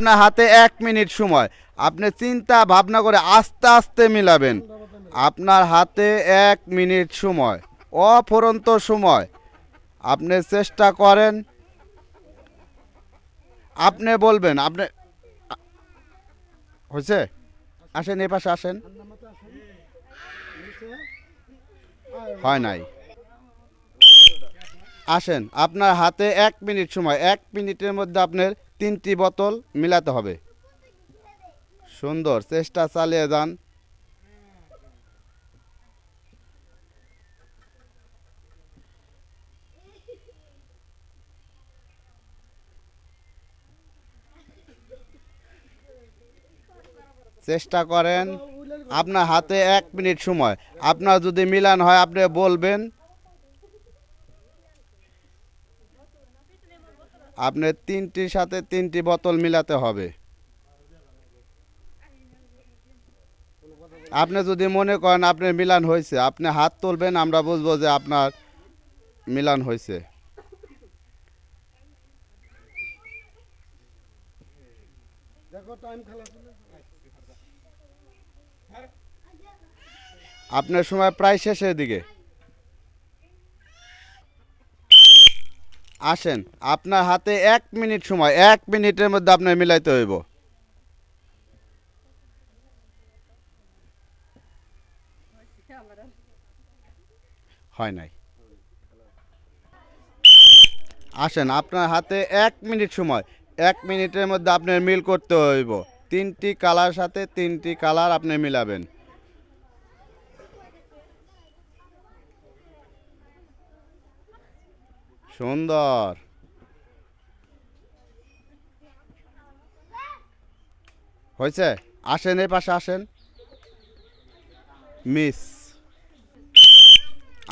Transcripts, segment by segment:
আপনার হাতে এক মিনিট সময়। আপনি চিন্তা, ভাবনা করে আস্তে আস্তে মিলাবেন। আপনার হাতে এক মিনিট সময়। অফুরন্ত সময়। আপনি চেষ্টা করেন। আপনি বলবেন, আপনি হয়েছে? আসেন এ পাশে আসেন। হয় নাই। আসেন, আপনার হাতে এক মিনিট সময়। এক মিনিটের মধ্যে আপনার তিনটি বোতল মিলাতে হবে। সুন্দর, চেষ্টা চালিয়ে যান। চেষ্টা করেন। আপনার হাতে এক মিনিট সময়। আপনার যদি মিলান হয়, আপনি বলবেন আপনার তিনটির সাথে তিনটি বোতল মিলাতে হবে। আপনি যদি মনে করেন আপনার মিলান হয়েছে আপনি হাত তুলবেন আমরা বুঝব যে আপনার মিলান হয়েছে। আপনার সময় প্রায় শেষের দিকে। আসেন, আপনার হাতে এক মিনিট সময়, এক মিনিটের মধ্যে আপনার মিলাইতে হইব। হয় নাই। আসেন, আপনার হাতে এক মিনিট সময়, এক মিনিটের মধ্যে আপনার মিল করতে হইব। তিনটি কালার সাথে তিনটি কালার আপনি মিলাবেন। সুন্দর। হয়েছে? আসেন, এই পাশে আসেন। মিস।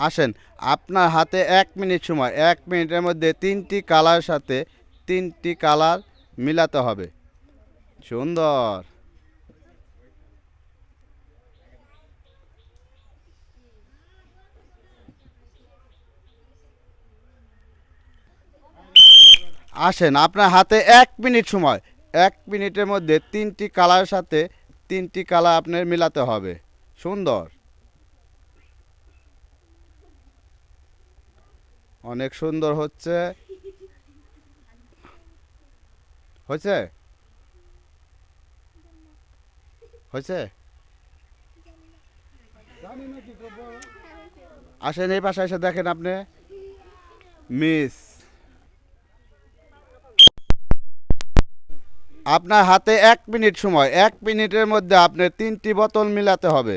আসেন, আপনার হাতে এক মিনিট সময়, এক মিনিটের মধ্যে তিনটি কালার সাথে তিনটি কালার মিলাতে হবে। সুন্দর। আসেন, আপনার হাতে এক মিনিট সময়। এক মিনিটের মধ্যে তিনটি কালার সাথে তিনটি কালার আপনার মিলাতে হবে। সুন্দর। অনেক সুন্দর হচ্ছে। হয়েছে? হয়েছে? আসেন এই পাশে এসে দেখেন আপনি। মিস। আপনার হাতে এক মিনিট সময়, এক মিনিটের মধ্যে আপনার তিনটি বোতল মিলাতে হবে।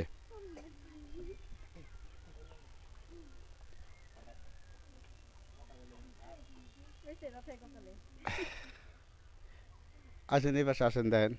আসেন পাশে আসেন দেন